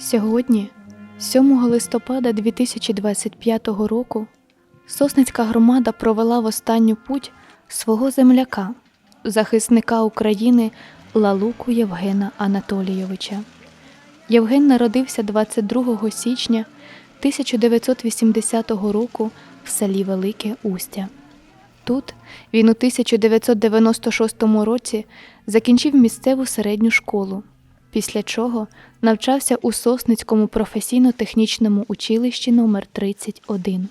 Сьогодні, 7 листопада 2025 року, Сосницька громада провела в останню путь свого земляка, захисника України Лалуку Євгена Анатолійовича. Євген народився 22 січня 1980 року в селі Велике Устя. Тут він у 1996 році закінчив місцеву середню школу, після чого навчався у Сосницькому професійно-технічному училищі номер 31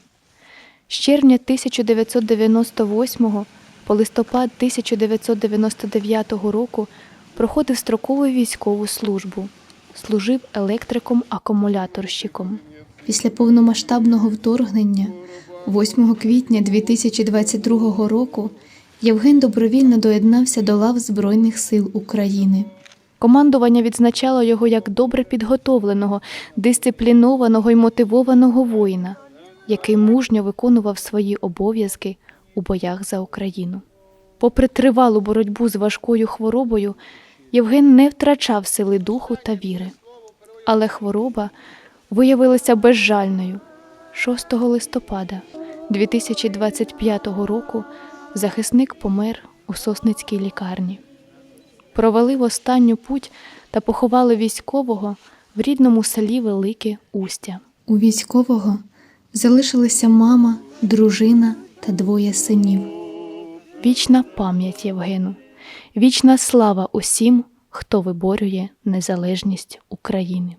З червня 1998 по листопад 1999 року проходив строкову військову службу, служив електриком-акумуляторщиком. Після повномасштабного вторгнення 8 квітня 2022 року Євген добровільно доєднався до лав Збройних сил України. Командування відзначало його як добре підготовленого, дисциплінованого і мотивованого воїна, який мужньо виконував свої обов'язки у боях за Україну. Попри тривалу боротьбу з важкою хворобою, Євген не втрачав сили духу та віри. Але хвороба виявилася безжальною. 6 листопада 2025 року захисник помер у Сосницькій лікарні. Провалив останню путь та поховали військового в рідному селі Велике Устя. У військового залишилися мама, дружина та двоє синів. Вічна пам'ять Євгену, вічна слава усім, хто виборює незалежність України.